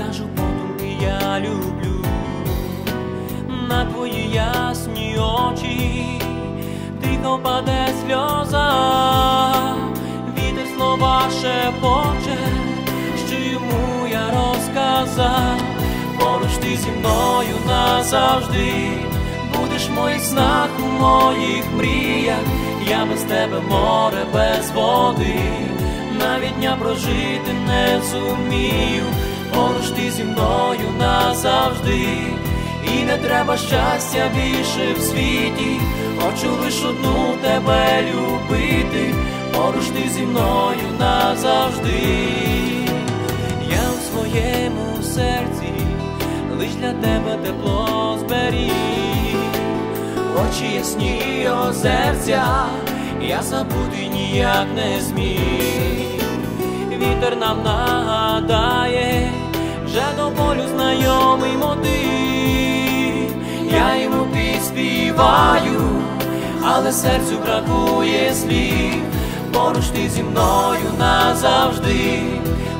скажу подумки, я люблю. На твої ясні очі, тихо паде сльоза, вітер слова шепоче, що йому я розказав, поруч ти зі мною назавжди, будеш в моїх снах, у моїх мріях, я без тебе море без води. Навіть дня прожити не зумів поруч ти зі мною назавжди. І не треба щастя більше в світі, хочу лиш одну тебе любити, поруч ти зі мною назавжди. Я у своєму серці лиш для тебе тепло зберіг, очі ясні озерця, я забути ніяк не зміг. Вітер нам нагадає, вже до болю знайомий мотив, я йому підспіваю, але серцю бракує слів, поруч ти зі мною назавжди,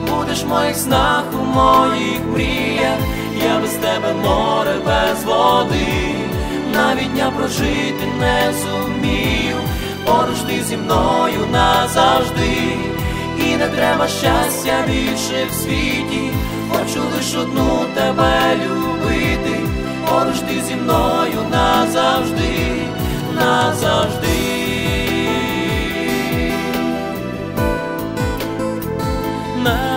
будеш в моїх снах, у моїх мріях, я без тебе море без води, навіть дня прожити не зумію, поруч ти зі мною назавжди. І не треба щастя більше в світі, хочу лиш одну тебе любити, поруч ти зі мною назавжди, назавжди. Назавжди.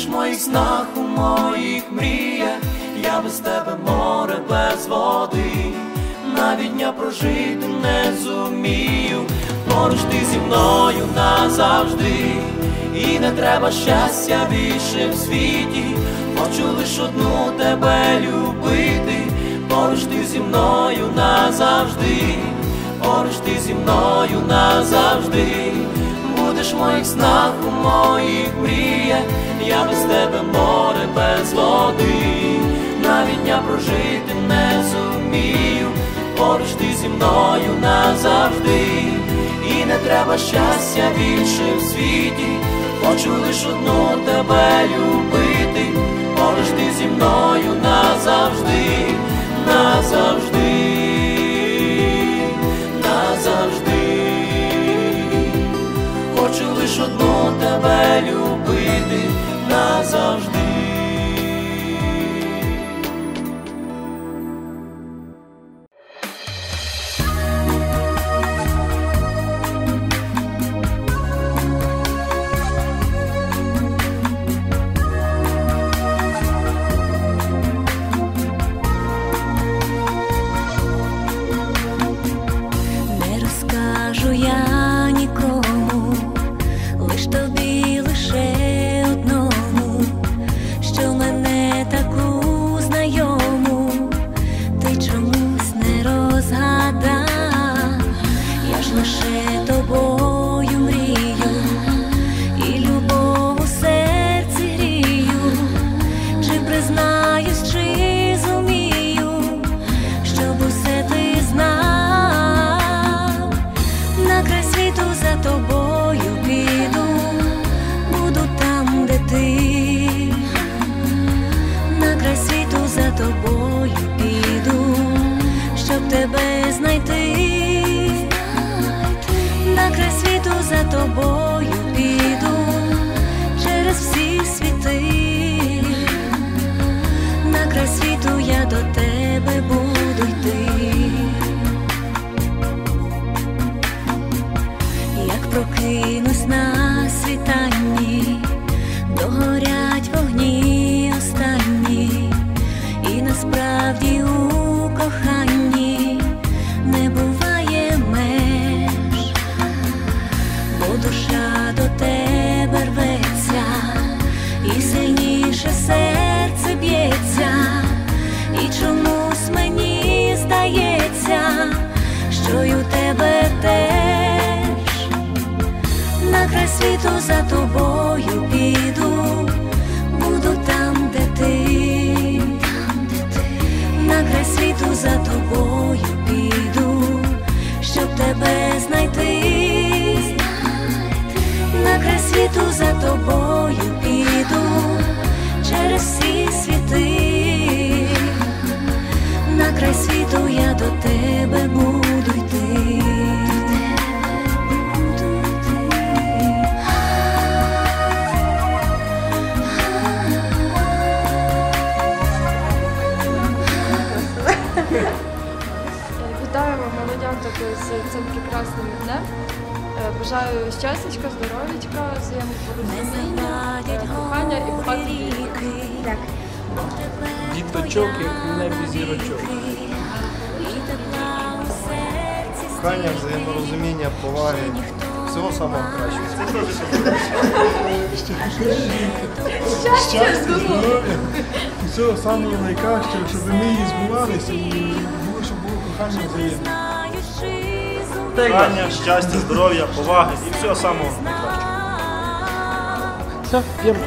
Будеш в моїх снах, у моїх мріях, я без тебе море без води, навіть дня прожити не зумію, поруч ти зі мною назавжди, і не треба щастя більше в світі, хочу лиш одну тебе любити, поруч ти зі мною назавжди. Поруч ти зі мною назавжди, будеш в моїх снах, у моїх мріях, я без тебе море без води, навіть дня прожити не зумію, поруч ти зі мною назавжди, і не треба щастя більше в світі, хочу лиш одну тебе любити, поруч ти зі мною назавжди, назавжди лиш одну тебе любити назавжди. Прокинусь на світанні, догорять вогні останні, і насправді у коханні не буває меж, бо душа до тебе рветься, і сильніше серце б'ється, і чомусь мені здається, що й у тебе теж світу за тобою піду, буду там, де ти, там, на край світу за тобою піду, щоб тебе знайти, знайти. на край світу за тобою. З цим прекрасним днем. Е, Бажаю щастячка, здоров'ячка, взаємопорозуміння, кохання і багато дітей. Діточок, як в небі зірочок. Кохання, взаєморозуміння, поваги, всього самого кращого. Щастя, здоров'я, всього самого найкращого, щоб ми її збувалися і було, щоб було кохання взаємне. Кохання, щастя, здоров'я, поваги і всього самого найкращого. Все, п'ємо.